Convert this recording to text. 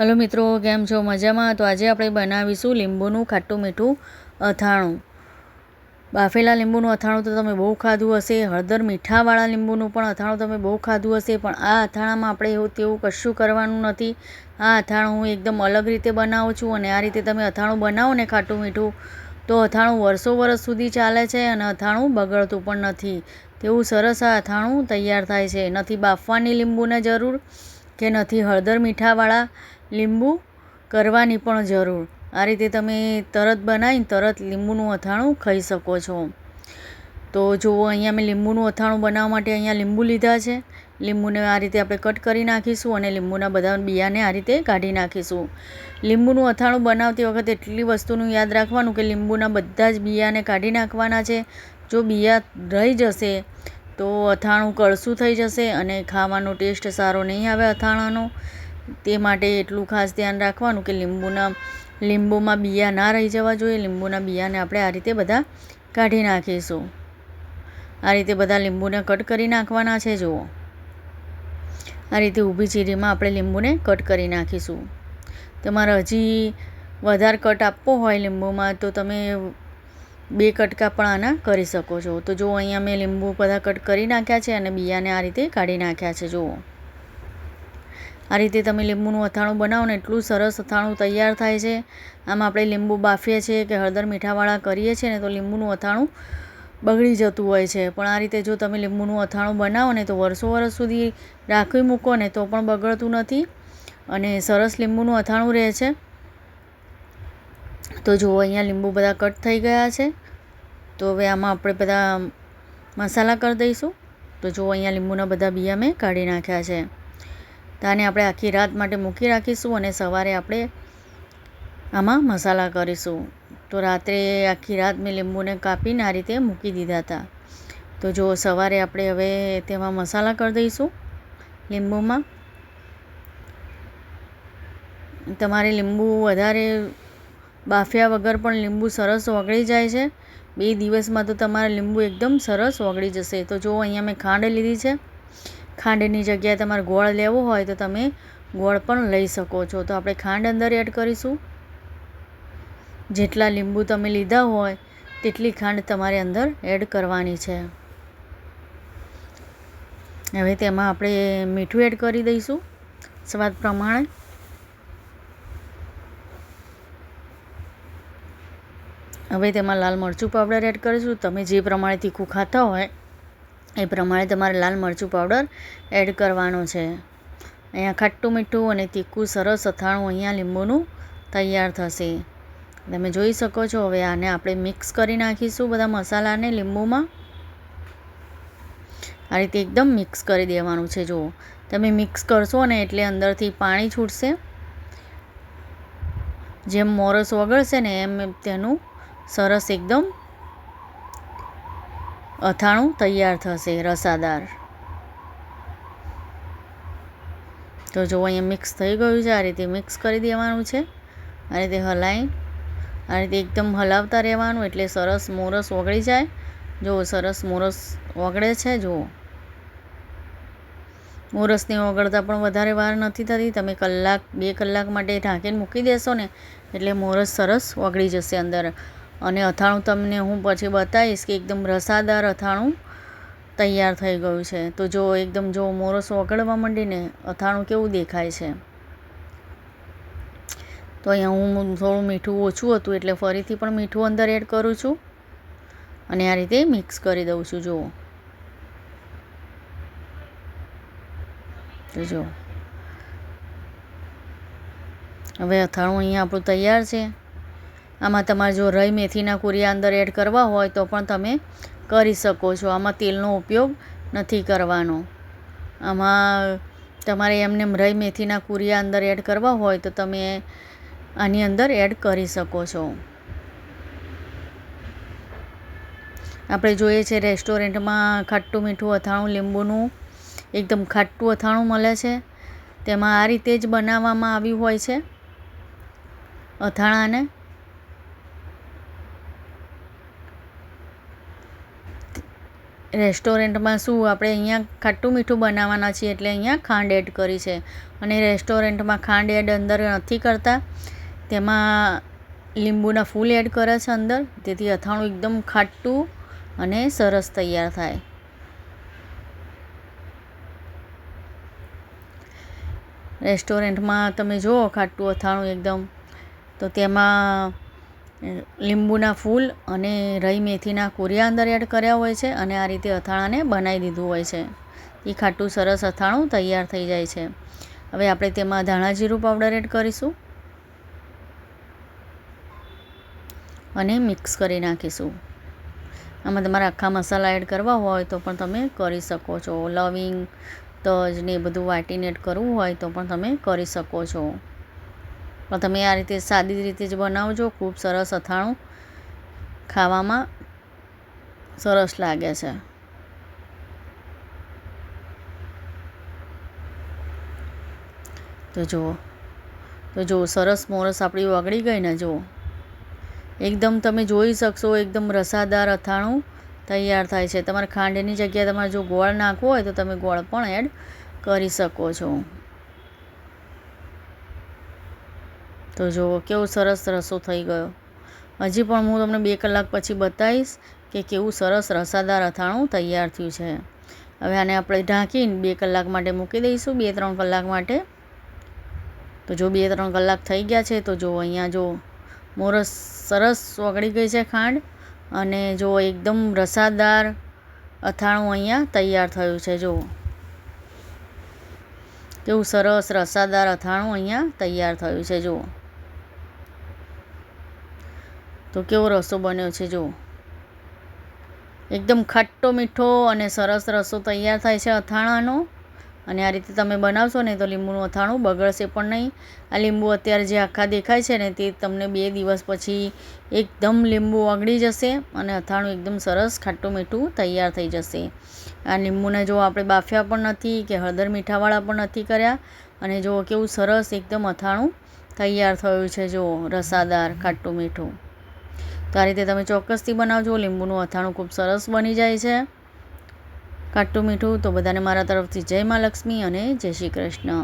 Hello મિત્રો, કેમ છો? મજામાં? તો આજે આપણે બનાવીશું લીંબુનું ખાટું મીઠું અથાણું. બાફેલા લીંબુનું અથાણું તો તમે બહુ ખાધું હશે. હળદર મીઠાવાળા લીંબુનું પણ અથાણું તમે બહુ ખાધું હશે. પણ આ અથાણામાં આપણે એવું તેવું કશું કરવાનું નથી. આ અથાણું હું એકદમ અલગ રીતે બનાવું છું અને આ રીતે તમે અથાણું બનાવો ને ખાટું મીઠું, તો અથાણું વર્ષો વર્ષ સુધી ચાલે છે અને અથાણું બગડતું પણ નથી. તેવું સરસ આ અથાણું તૈયાર થાય છે. નથી બાફવાની લીંબુને જરૂર કે નથી હળદર મીઠાવાળા લીંબુ કરવાની પણ જરૂર. આ રીતે તમે તરત બનાવીને તરત લીંબુનું અથાણું ખાઈ શકો છો. તો જુઓ, અહીંયા મેં લીંબુનું અથાણું બનાવવા માટે અહીંયા લીંબુ લીધા છે. લીંબુને આ રીતે આપણે કટ કરી નાખીશું અને લીંબુના બધા બિયાને આ રીતે કાઢી નાખીશું. લીંબુનું અથાણું બનાવતી વખતે એટલી વસ્તુનું યાદ રાખવાનું કે લીંબુના બધા જ બિયાને કાઢી નાખવાના છે. જો બિયા રહી જશે તો અથાણું કળસું થઈ જશે અને ખાવાનો ટેસ્ટ સારો નહીં આવે અથાણાનો. તે માટે એટલું ખાસ ધ્યાન રાખવાનું કે લીંબુના, લીંબુમાં બિયા ના રહી જવા જોઈએ. લીંબુના બિયાને આપણે આ રીતે બધા કાઢી નાખીશું. આ રીતે બધા લીંબુને કટ કરી નાખવાના છે, જુઓ. આ રીતે ઊભી ચીરીમાં આપણે લીંબુને કટ કરી નાખીશું. તમારે હજી વધારે કટ આપવો હોય લીંબુમાં તો તમે બે કટકા પણ આના કરી શકો છો. તો જો અહીંયા મેં લીંબુ બધા કટ કરી નાખ્યા છે અને બિયાને આ રીતે કાઢી નાખ્યા છે, જુઓ. આ રીતે તમે લીંબુનું અથાણું બનાવો ને એટલું સરસ અથાણું તૈયાર થાય છે. આમાં આપણે લીંબુ બાફીએ છીએ કે હળદર મીઠાવાળા કરીએ છીએ ને તો લીંબુનું અથાણું બગડી જતું હોય છે. પણ આ રીતે જો તમે લીંબુનું અથાણું બનાવો ને તો વર્ષો વર્ષ સુધી રાખી મૂકો ને તો પણ બગડતું નથી અને સરસ લીંબુનું અથાણું રહે છે. તો જુઓ અહીંયા લીંબુ બધા કટ થઈ ગયા છે. તો હવે આમાં આપણે બધા મસાલા કરી દઈશું. તો જુઓ અહીંયા લીંબુના બધા બિયા મેં કાઢી નાખ્યા છે. તો આને આપણે આખી રાત માટે મૂકી રાખીશું અને સવારે આપણે આમાં મસાલા કરીશું. તો રાત્રે આખી રાત મેં લીંબુને કાપીને આ રીતે મૂકી દીધા હતા. તો જો સવારે આપણે હવે તેમાં મસાલા કરી દઈશું લીંબુમાં. તમારે લીંબુ વધારે બાફ્યા વગર પણ લીંબુ સરસ ઓગળી જાય છે. બે દિવસમાં તો તમારા લીંબુ એકદમ સરસ ઓગળી જશે. તો જો અહીંયા મેં ખાંડ લીધી છે. ખાંડની જગ્યાએ તમારે ગોળ લેવો હોય તો તમે ગોળ પણ લઈ શકો છો. તો આપણે ખાંડ અંદર એડ કરીશું. જેટલા લીંબુ તમે લીધા હોય તેટલી ખાંડ તમારે અંદર એડ કરવાની છે. હવે તેમાં આપણે મીઠું એડ કરી દઈશું સ્વાદ પ્રમાણે. હવે તેમાં લાલ મરચું પાવડર એડ કરીશું. તમે જે પ્રમાણે તીખું ખાતા હોય એ પ્રમાણે તમારે લાલ મરચું પાવડર એડ કરવાનો છે. અહીંયા ખાટું મીઠું અને તીખું સરસ અથાણું અહીંયા લીંબુનું તૈયાર થશે. તમે જોઈ શકો છો, હવે આને આપણે મિક્સ કરી નાખીશું બધા મસાલાને લીંબુમાં. આ રીતે એકદમ મિક્સ કરી દેવાનું છે, જુઓ. તમે મિક્સ કરશો ને એટલે અંદરથી પાણી છૂટશે. જેમ મોરસ ઓગળશે ને એમ તેનું સરસ એકદમ અથાણું તૈયાર થશે, રસાદાર. તો જો અહીંયા મિક્સ થઈ ગયું છે, આ રીતે મિક્સ કરી દેવાનું છે. આ રીતે હલાવી આ રીતે એકદમ હલાવતા રહેવાનું એટલે સરસ મોરસ ઓગળી જાય. જો સરસ મોરસ ઓગળે છે, જુઓ. મોરસને ઓગળતા પણ વધારે વાર નથી થતી. તમે કલાક, બે કલાક માટે ઢાંકીને મૂકી દેશો ને, એટલે મોરસ સરસ ઓગળી જશે અંદર. અને અથાણું તમને હું પછી બતાવીશ કે એકદમ રસાદાર અથાણું તૈયાર થઈ ગયું છે. તો જો એકદમ જો મોરસ ઓગળવા માંડીને અથાણું કેવું દેખાય છે? તો અહીંયા હું થોડું મીઠું ઓછું હતું એટલે ફરીથી પણ મીઠું અંદર એડ કરું છું. અને આ રીતે મિક્સ કરી દઉં છું, જુઓ. તો જુઓ. હવે અથાણું અહીંયા આપણું તૈયાર છે. આમાં તમારે જો રઈ મેથીના કુરિયા અંદર એડ કરવા હોય તો પણ તમે કરી શકો છો. આમાં તેલનો ઉપયોગ નથી કરવાનો. આમાં તમારે એમને રઈ મેથીના કુરિયા અંદર એડ કરવા હોય તો તમે આની અંદર એડ કરી શકો છો. આપણે જોઈએ છે રેસ્ટોરન્ટમાં ખાટું મીઠું અથાણું લીંબુનું એકદમ ખાટું અથાણું મળે છે. તેમાં આ રીતે જ બનાવવામાં આવ્યું હોય છે. અથાણાને રેસ્ટોરન્ટમાં શું આપણે અહીંયા ખાટું મીઠું બનાવવાના છીએ એટલે અહીંયા ખાંડ એડ કરી છે. અને રેસ્ટોરન્ટમાં ખાંડ એડ અંદર નથી કરતા. તેમાં લીંબુના ફૂલ એડ કરે છે અંદર. તેથી અથાણું એકદમ ખાટું અને સરસ તૈયાર થાય. રેસ્ટોરન્ટમાં તમે જુઓ ખાટું અથાણું એકદમ. તો તેમાં લીંબુના ફૂલ અને રહી મેથીના કુરિયા અંદર એડ કર્યા હોય છે અને આ રીતે અથાણાને બનાવી દીધું હોય છે. એ ખાટું સરસ અથાણું તૈયાર થઈ જાય છે. હવે આપણે તેમાં ધાણા જીરું પાવડર એડ કરીશું અને મિક્સ કરી નાખીશું. આમાં તમારે આખા મસાલા એડ કરવા હોય તો પણ તમે કરી શકો છો. લવિંગ, તજ ને એ બધું વાટીને એડ કરવું હોય તો પણ તમે કરી શકો છો. પણ તમે આ રીતે સાદી રીતે જ બનાવજો. ખૂબ સરસ અથાણું ખાવામાં સરસ લાગે છે. તો જુઓ તો જુઓ, સરસ મોરસ આપણી વગળી ગઈ ને જુઓ. એકદમ તમે જોઈ શકશો, એકદમ રસાદાર અથાણું તૈયાર થાય છે. તમારે ખાંડની જગ્યાએ તમારે જો ગોળ નાખવો હોય તો તમે ગોળ પણ એડ કરી શકો છો. તો જુઓ કેવું સરસ રસો થઈ ગયો. હજી પણ હું તમને બે કલાક પછી બતાવીશ કે કેવું સરસ રસાદાર અથાણું તૈયાર થયું છે. હવે આને આપણે ઢાંકીને બે કલાક માટે મૂકી દઈશું, બે ત્રણ કલાક માટે. તો જો બે ત્રણ કલાક થઈ ગયા છે, તો જો અહીંયા જો મોરસ સરસ ઓગળી ગઈ છે ખાંડ અને જો એકદમ રસાદાર અથાણું અહીંયા તૈયાર થયું છે, જો. કેવું સરસ રસાદાર અથાણું અહીંયા તૈયાર થયું છે જુઓ તો કેવો રસો બન્યો છે, જુઓ. એકદમ ખાટો, મીઠો અને સરસ રસો તૈયાર થાય છે અથાણાનો. અને આ રીતે તમે બનાવશો ને તો લીંબુનું અથાણું બગડશે પણ નહીં. આ લીંબુ અત્યારે જે આખા દેખાય છે ને તે તમને બે દિવસ પછી એકદમ લીંબુ ઓગળી જશે અને અથાણું એકદમ સરસ, ખાટું, મીઠું તૈયાર થઈ જશે. આ લીંબુને જો આપણે બાફ્યા પણ નથી કે હળદર મીઠાવાળા પણ નથી કર્યા અને જુઓ કેવું સરસ એકદમ અથાણું તૈયાર થયું છે, જુઓ, રસાદાર, ખાટું, મીઠું. તો આ રીતે તમે ચોક્કસથી બનાવજો. લીંબુનું અથાણું ખૂબ સરસ બની જાય છે. ખાટું મીઠું તો બધાને મારા તરફથી જય મા લક્ષ્મી અને જય શ્રી કૃષ્ણ.